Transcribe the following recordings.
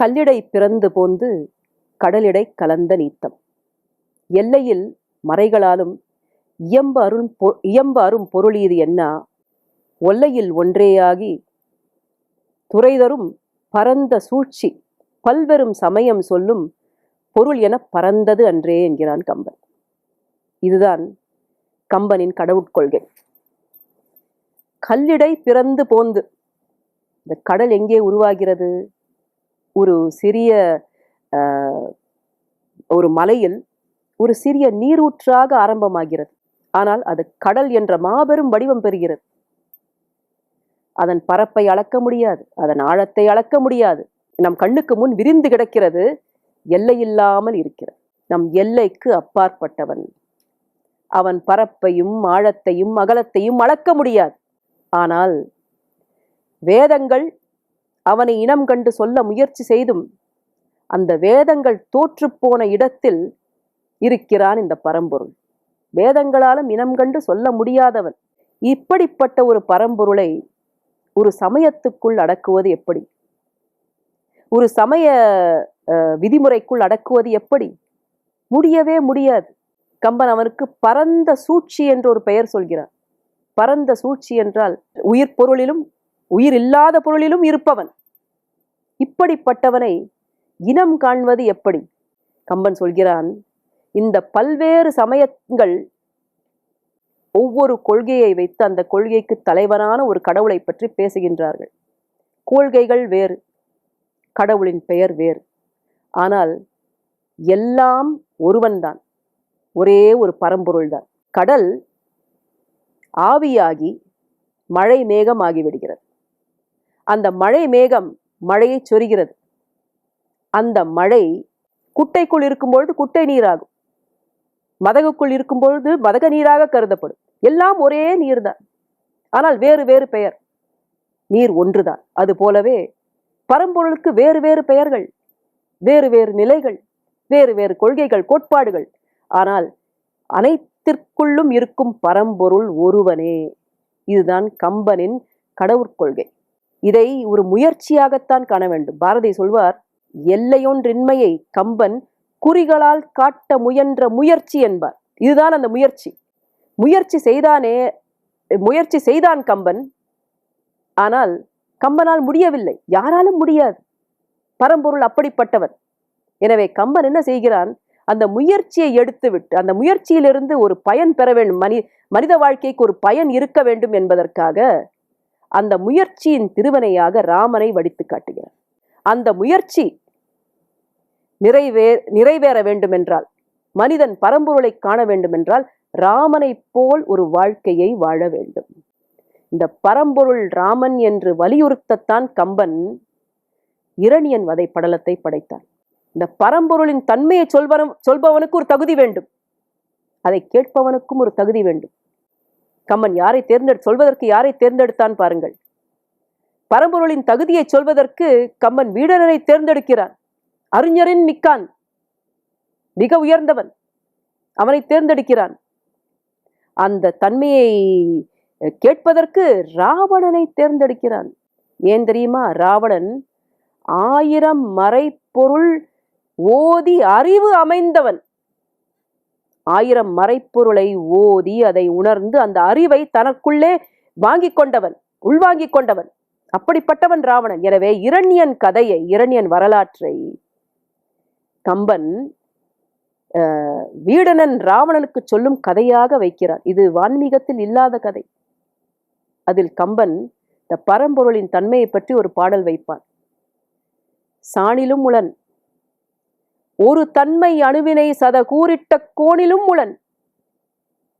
கல்லிடை பிறந்து போந்து கடலிடை கலந்த நீத்தம். எல்லையில் மறைகளாலும் இயம்ப அருண் பொ இயம்ப அரும் பொருள் இது என்ன? ஒல்லையில் ஒன்றேயாகி துறைதரும் பரந்த சூழ்ச்சி பல்வெறும் சமயம் சொல்லும் பொருள் என பறந்தது அன்றே என்கிறான் கம்பன். இதுதான் கம்பனின் கடவுட்கொள்கை கல்லிடை பிறந்து போந்து இந்த கடல் எங்கே உருவாகிறது? ஒரு சிறிய ஆஹ், ஒரு மலையில் ஒரு சிறிய நீரூற்றாக ஆரம்பமாகிறது. ஆனால் அது கடல் என்ற மாபெரும் வடிவம் பெறுகிறது. அதன் பரப்பை அளக்க முடியாது அதன் ஆழத்தை அளக்க முடியாது. நம் கண்ணுக்கு முன் விரிந்து கிடக்கிறது எல்லையில்லாமல் இருக்கிறது. நம் எல்லைக்கு அப்பாற்பட்டவன். அவன் பரப்பையும் ஆழத்தையும் அகலத்தையும் அளக்க முடியாது. ஆனால் வேதங்கள் அவனை இனம் கண்டு சொல்ல முயற்சி செய்தும் அந்த வேதங்கள் தோற்றுப்போன இடத்தில் இருக்கிறான் இந்த பரம்பொருள். வேதங்களாலும் இனம் கண்டு சொல்ல முடியாதவன். இப்படிப்பட்ட ஒரு பரம்பொருளை ஒரு சமயத்துக்குள் அடக்குவது எப்படி? ஒரு சமய அஹ், விதிமுறைக்குள் அடக்குவது எப்படி? முடியவே முடியாது. கம்பன் அவனுக்கு பரந்த சூழ்ச்சி என்று ஒரு பெயர் சொல்கிறான். பரந்த சூழ்ச்சி என்றால் உயிர் பொருளிலும் உயிர் இல்லாத பொருளிலும் இருப்பவன். இப்படிப்பட்டவனை இனம் காண்பது எப்படி? கம்பன் சொல்கிறான் இந்த பல்வேறு சமயங்கள் ஒவ்வொரு கொள்கையை வைத்து அந்த கொள்கைக்கு தலைவரான ஒரு கடவுளை பற்றி பேசுகின்றார்கள். கொள்கைகள் வேறு கடவுளின் பெயர் வேறு. ஆனால் எல்லாம் ஒருவன்தான் ஒரே ஒரு பரம்பொருள்தான். கடல் ஆவியாகி மழை மேகம் ஆகிவிடுகிறது அந்த மழை மேகம் மழையை சொரிகிறது. அந்த மழை குட்டைக்குள் இருக்கும்பொழுது குட்டை நீராகும். மதகுக்குள் இருக்கும்பொழுது மதக நீராக கருதப்படும். எல்லாம் ஒரே நீர்தான். ஆனால் வேறு வேறு பெயர். நீர் ஒன்றுதான். அது போலவே பரம்பொருளுக்கு வேறு வேறு பெயர்கள் வேறு வேறு நிலைகள் வேறு வேறு கொள்கைகள் கோட்பாடுகள். ஆனால் அனைத்திற்குள்ளும் இருக்கும் பரம்பொருள் ஒருவனே. இதுதான் கம்பனின் கடவுட்கொள்கை. இதை ஒரு முயற்சியாகத்தான் காண வேண்டும். பாரதி சொல்வார் எல்லையொன்றின்மையை கம்பன் குறிகளால் காட்ட முயன்ற முயற்சி என்பார். இதுதான் அந்த முயற்சி. முயற்சி செய்தானே முயற்சி செய்தான் கம்பன் ஆனால் கம்பனால் முடியவில்லை. யாராலும் முடியாது. பரம்பொருள் அப்படிப்பட்டவன். எனவே கம்பன் என்ன செய்கிறான்? அந்த முயற்சியை எடுத்துவிட்டு அந்த முயற்சியிலிருந்து ஒரு பயன் பெற வேண்டும். மனி மனித வாழ்க்கைக்கு ஒரு பயன் இருக்க வேண்டும் என்பதற்காக அந்த முயற்சியின் திருவனையாக ராமனை வடித்து காட்டுகிறார். அந்த முயற்சி நிறைவே நிறைவேற வேண்டுமென்றால் மனிதன் பரம்பொருளை காண வேண்டுமென்றால் ராமனைப் போல் ஒரு வாழ்க்கையை வாழ வேண்டும். இந்த பரம்பொருள் ராமன் என்று வலியுறுத்தத்தான் கம்பன் இரணியன் வதை படலத்தை படைத்தான். இந்த பரம்பொருளின் தன்மையை சொல்வனும் சொல்பவனுக்கு ஒரு தகுதி வேண்டும். அதை கேட்பவனுக்கும் ஒரு தகுதி வேண்டும். கம்மன் யாரை தேர்ந்தெடு சொல்வதற்கு யாரை தேர்ந்தெடுத்தான் பாருங்கள். பரம்பொருளின் தகுதியை சொல்வதற்கு கம்மன் வீடரனை தேர்ந்தெடுக்கிறான். அறிஞரின் மிக்கான் மிக உயர்ந்தவன். அவனை தேர்ந்தெடுக்கிறான். அந்த தன்மையை கேட்பதற்கு ராவணனை தேர்ந்தெடுக்கிறான். ஏன் தெரியுமா? ராவணன் ஆயிரம் மறைப்பொருள் ஓதி அறிவு அமைந்தவன். ஆயிரம் மறைப்பொருளை ஓதி அதை உணர்ந்து அந்த அறிவை தனக்குள்ளே வாங்கி கொண்டவன் உள்வாங்கி கொண்டவன். அப்படிப்பட்டவன் ராவணன். எனவே இரண்யன் கதையை இரண்யன் வரலாற்றை கம்பன் அஹ், வீடனன் ராவணனுக்கு சொல்லும் கதையாக வைக்கிறான் இது வான்மீகத்தில் இல்லாத கதை. அதில் கம்பன் இந்த பரம்பொருளின் தன்மையை பற்றி ஒரு பாடல் வைப்பான். சாணிலும் உளன் ஒரு தன்மை அணுவினை சத கூறிட்ட கோணிலும் உளன்.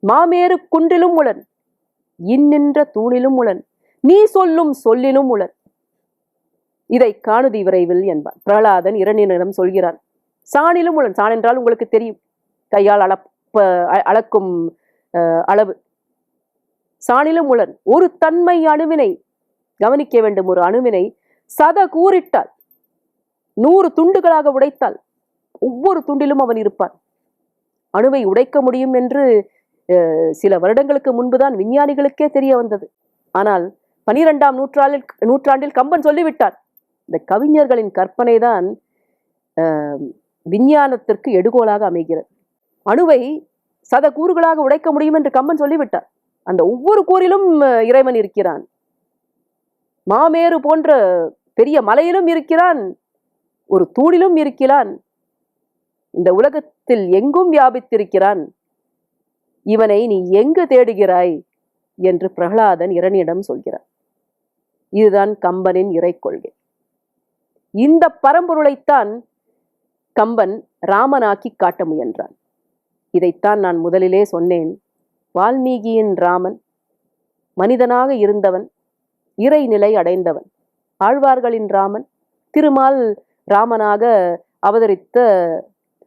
மாமேறு குன்றிலும் உளன். இன்னின்ற தூணிலும் உளன். நீ சொல்லும் சொல்லிலும் உளன். இதை காணுதி விரைவில் என்பான். பிரகலாதன் இரணியனிடம் சொல்கிறான். சாணிலும் உளன். சான் என்றால் உங்களுக்கு தெரியும். கையால் அளப்ப அளக்கும் அஹ், அளவு. சாணிலும் உளன். ஒரு தன்மை அணுவினை கவனிக்க வேண்டும். ஒரு அணுவினை சத கூறிட்டால் நூறு துண்டுகளாக உடைத்தால் ஒவ்வொரு துண்டிலும் அவன் இருப்பான். அணுவை உடைக்க முடியும் என்று சில வருடங்களுக்கு முன்புதான் விஞ்ஞானிகளுக்கே தெரிய வந்தது. ஆனால் பனிரெண்டாம் நூற்றாண்டில் நூற்றாண்டில் கம்பன் சொல்லிவிட்டான். இந்த கவிஞர்களின் கற்பனை தான் விஞ்ஞானத்திற்கு எடுகோலாக அமைகிறது. அணுவை சத கூறுகளாக உடைக்க முடியும் என்று கம்பன் சொல்லிவிட்டார் அந்த ஒவ்வொரு கூறிலும் இறைவன் இருக்கிறான். மாமேரு போன்ற பெரிய மலையிலும் இருக்கிறான். ஒரு தூணிலும் இருக்கிறான். இந்த உலகத்தில் எங்கும் வியாபித்திருக்கிறான். இவனை நீ எங்கு தேடுகிறாய்? என்று பிரகலாதன் இரணியிடம் சொல்கிறார் இதுதான் கம்பனின் இறை கொள்கை இந்த பரம்பொருளைத்தான் கம்பன் ராமனாக்கி காட்ட முயன்றான். இதைத்தான் நான் முதலிலே சொன்னேன். வால்மீகியின் ராமன் மனிதனாக இருந்தவன் இறைநிலை அடைந்தவன் ஆழ்வார்களின் ராமன் திருமால் ராமனாக அவதரித்த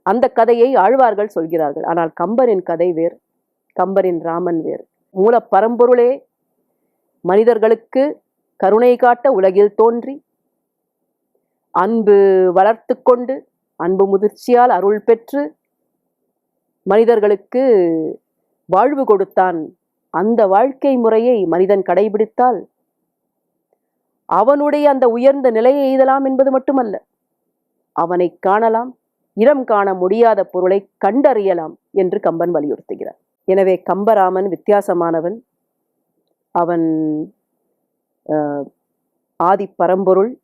அந்த கதையை ஆழ்வார்கள் சொல்கிறார்கள். ஆனால் கம்பரின் கதை வேறு கம்பரின் ராமன் வேறு. மூல பரம்பொருளே மனிதர்களுக்கு கருணை காட்ட உலகில் தோன்றி அன்பு வளர்த்து கொண்டு அன்பு முதிர்ச்சியால் அருள் பெற்று மனிதர்களுக்கு வாழ்வு கொடுத்தான். அந்த வாழ்க்கை முறையை மனிதன் கடைபிடித்தால் அவனுடைய அந்த உயர்ந்த நிலையை எய்தலாம் என்பது மட்டுமல்ல அவனை காணலாம். இடம் காண முடியாத பொருளை கண்டறியலாம் என்று கம்பன் வலியுறுத்துகிறார். எனவே கம்பராமன் வித்தியாசமானவன். அவன் ஆதி பரம்பொருள்.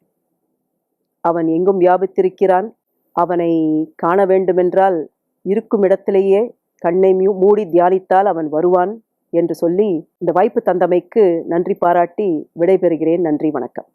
அவன் எங்கும் வியாபித்திருக்கிறான். அவனை காண வேண்டுமென்றால் இருக்கும் இடத்திலேயே கண்ணை மியூ- மூடி தியானித்தால் அவன் வருவான் என்று சொல்லி இந்த வாய்ப்பு தந்தமைக்கு நன்றி பாராட்டி விடைபெறுகிறேன். நன்றி வணக்கம்.